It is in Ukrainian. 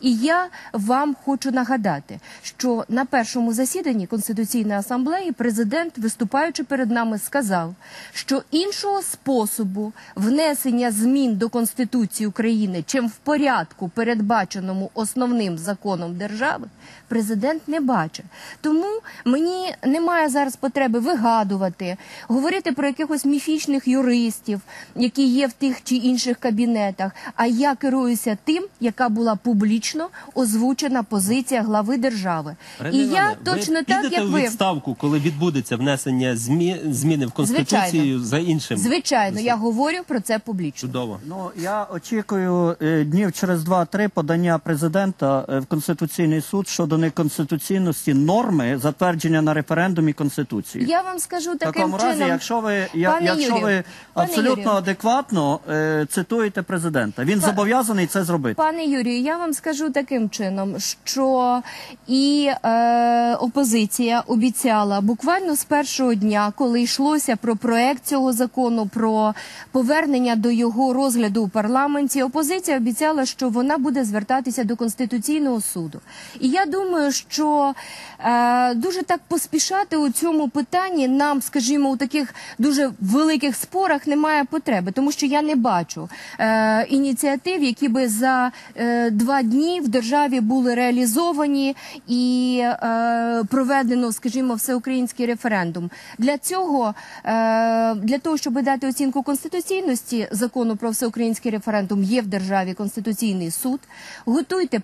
І я вам хочу нагадати, що на першому засіданні Конституційної асамблеї президент, виступаючи перед нами, сказав, що іншого способу внесення змін до Конституції України, чим в порядку, передбаченому основним законом держави, президент не бачить. Тому мені немає зараз потреби вигадувати, говорити про якихось міфічних юристів, які є в тих чи інших кабінетах. А я керуюся тим, яка була публічно озвучена позиція глави держави. Марина І я Іванівна, точно ви так, як у ви. відставку, коли відбудеться внесення змі... зміни в конституцію Звичайно. за іншим. Звичайно, я говорю про це публічно. Чудово. Ну я очікую е, днів через два-три подання президента е, в конституційний суд щодо неконституційності норми затвердження на референдумі конституції. Я вам скажу В таким такому разі, чином. якщо ви я, якщо Юрію, ви абсолютно Юрію. адекватно е, цитуєте президента, він зобов'язаний це зробити. Пане Юрію, я вам скажу таким чином, що і е, опозиція обіцяла буквально з першого дня, коли йшлося про проект цього закону, про повернення до його розгляду у парламенті. Опозиція обіцяла, що вона буде звертатися до конституційного суду. І я думаю, що е, дуже так поспішати у цьому питанні нам, скажімо, у таких дуже великих спорах немає потреби, тому що я не бачу е, ініціатив, які би за е, два дні в державі були реалізовані і е, проведено, скажімо, всеукраїнський референдум. Для цього, е, для того, щоб дати оцінку конституційності закону про всеукраїнський референдум, є в державі конституційний суд. Готуйте